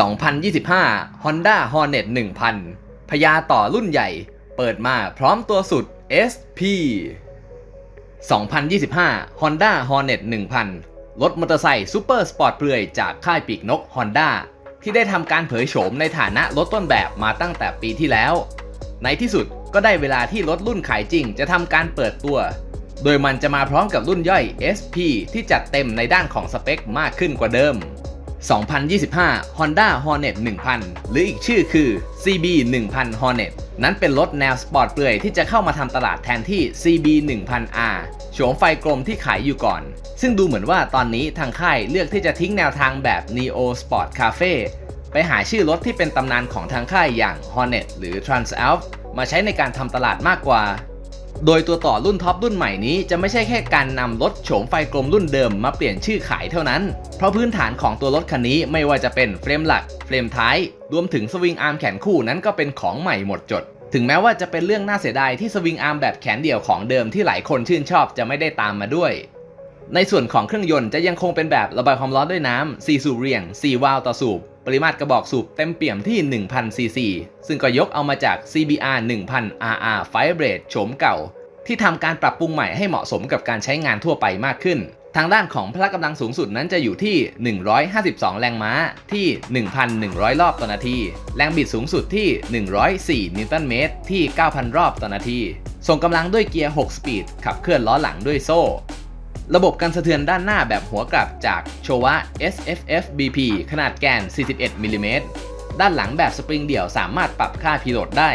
2025 Honda Hornet 1000พญาต่อรุ่นใหญ่ เปิดมาพร้อมตัวสุด SP 2025 Honda Hornet 1000 รถมอเตอร์ไซค์ซูเปอร์สปอร์ตเปลือยจากค่ายปีกนก Honda ที่ได้ทำการเผยโฉมในฐานะรถต้นแบบมาตั้งแต่ปีที่แล้ว ในที่สุดก็ได้เวลาที่รถรุ่นขายจริงจะทำการเปิดตัว โดยมันจะมาพร้อมกับรุ่นย่อย SP ที่จัดเต็มในด้านของสเปคมากขึ้นกว่าเดิม 2025 Honda Hornet 1000 หรืออีกชื่อคือ CB 1000 Hornet นั้นเป็นรถแนวสปอร์ตเปลือยที่จะเข้ามาทำตลาดแทนที่ CB 1000R โฉมไฟกลมที่ขายอยู่ก่อน ซึ่งดูเหมือนว่าตอนนี้ทางค่ายเลือกที่จะทิ้งแนวทางแบบ Neo Sport Cafe ไปหาชื่อรถที่เป็นตำนานของทางค่ายอย่าง Hornet หรือ Transalp มาใช้ในการทำตลาดมากกว่า โดยตัวต่อรุ่นท็อปรุ่นใหม่นี้จะไม่ใช่แค่การนำรถโฉมไฟกลมรุ่นเดิมมาเปลี่ยนชื่อขายเท่านั้น เพราะพื้นฐานของตัวรถคันนี้ไม่ว่าจะเป็นเฟรมหลัก เฟรมท้าย รวมถึงสวิงอาร์มแขนคู่นั้นก็เป็นของใหม่หมดจด ถึงแม้ว่าจะเป็นเรื่องน่าเสียดายที่สวิงอาร์มแบบแขนเดี่ยวของเดิมที่หลายคนชื่นชอบจะไม่ได้ตามมาด้วย ในส่วนของเครื่องยนต์จะยังคงเป็นแบบระบายความร้อนด้วยน้ำ4สูบเรียง 4 วาล์วต่อสูบ ปริมาตรกระบอกสูบเต็มเปี่ยมที่ 1,000 ซีซี ซึ่งก็ยกเอามาจาก CBR 1000 RR Fireblade โฉมเก่า ที่ทำการปรับปรุงใหม่ให้เหมาะสมกับการใช้งานทั่วไปมากขึ้น ทางด้านของพละกำลังสูงสุดนั้นจะอยู่ที่ 152 แรงม้าที่ 1,100 รอบต่อนาที แรงบิดสูงสุดที่ 104 นิวตันเมตรที่ 9,000 รอบต่อนาที ส่งกำลังด้วยเกียร์ 6 สปีด ขับเคลื่อนล้อหลังด้วยโซ่ ระบบการสะเทือนด้านหน้าแบบหัวกลับจากโชวะ SFF BP ขนาดแกน 41มิลลิเมตรด้านหลังแบบสปริงเดี่ยวสามารถปรับค่าพิโลดได้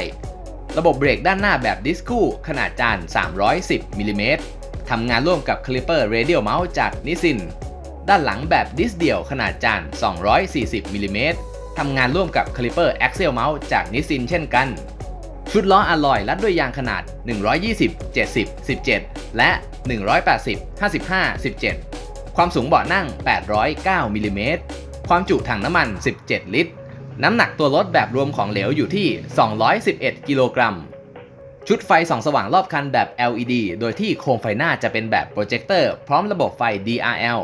ระบบเบรกด้านหน้าแบบดิสคู่ขนาดจาน 310มิลลิเมตรทำงานร่วมกับคลิปเปอร์เรเดียลเมาส์จากนิสิน ด้านหลังแบบดิสเดี่ยวขนาดจาน 240มิลลิเมตรทำงานร่วมกับคลิปเปอร์แอ็กเซลเมาส์จากนิสินเช่นกัน ชุดล้ออะลอยรัดด้วยยางขนาด 120 70 17 และ 180 55 17 ความสูงเบาะนั่ง 809มิลลิเมตร ความจุถังน้ำมัน 17 ลิตร น้ำหนักตัวรถแบบรวมของเหลวอยู่ที่ 211 กิโลกรัม ชุดไฟส่องสว่างรอบคันแบบ LED โดยที่โคมไฟหน้าจะเป็นแบบโปรเจคเตอร์พร้อมระบบไฟ DRL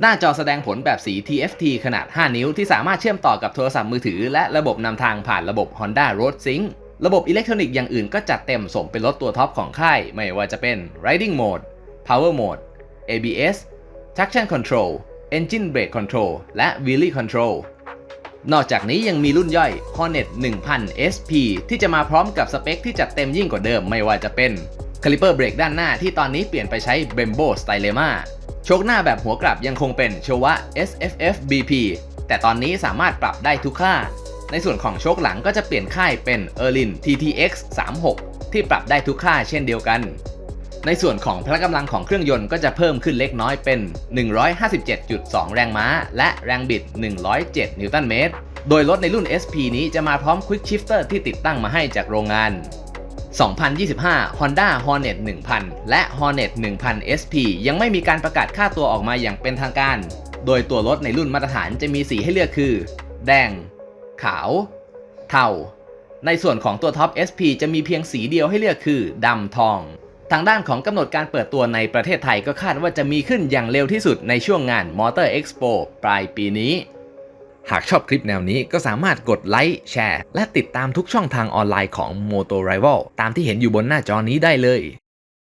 หน้าจอแสดงผลแบบสี TFT ขนาด 5 นิ้วที่สามารถเชื่อมต่อกับโทรศัพท์มือถือ และระบบนำทางผ่านระบบ Honda Road Sync ระบบอิเล็กทรอนิกส์อย่างอื่นก็จัดเต็มสมเป็นรถตัวท็อปของค่าย ไม่ว่าจะเป็น Riding Mode Power Mode ABS Traction Control Engine Brake Control และ Wheelie Control นอกจากนี้ยังมีรุ่นย่อย Hornet 1000 SP ที่จะมาพร้อมกับสเปคที่จัดเต็มยิ่งกว่าเดิมไม่ว่าจะเป็นคาลิเปอร์เบรกด้านหน้าที่ตอนนี้เปลี่ยนไปใช้ Brembo Stylema โชคหน้าแบบหัวกลับยังคงเป็นโชวะ SFF BP แต่ตอนนี้สามารถปรับได้ทุกค่า ในส่วนของโชคหลังก็จะเปลี่ยนค่ายเป็น Erlin TTX 36ที่ปรับได้ทุกค่าเช่นเดียวกัน ในส่วนของพละกำลังของเครื่องยนต์ก็จะเพิ่มขึ้นเล็กน้อยเป็น 157.2 แรงม้า และแรงบิด 107 นิวตันเมตร โดยรถในรุ่น SP นี้จะมาพร้อม Quick Shifter ที่ติดตั้งมาให้จากโรงงาน 2025 Honda Hornet 1000 และ Hornet 1000 SP ยังไม่มีการประกาศค่าตัวออกมาอย่างเป็นทางการ โดยตัวรถในรุ่นมาตรฐานจะมีสีให้เลือกคือ แดง ขาว เทา ในส่วนของตัวท็อป SP จะมีเพียงสีเดียวให้เลือกคือดำทอง ทางด้านของกำหนดการเปิดตัวในประเทศไทยก็คาดว่าจะมีขึ้นอย่างเร็วที่สุดในช่วงงาน Motor Expo ปลายปีนี้ หากชอบคลิปแนวนี้ก็สามารถกดไลค์แชร์ และติดตามทุกช่องทางออนไลน์ของ Moto Rival ตามที่เห็นอยู่บนหน้าจอนี้ได้เลย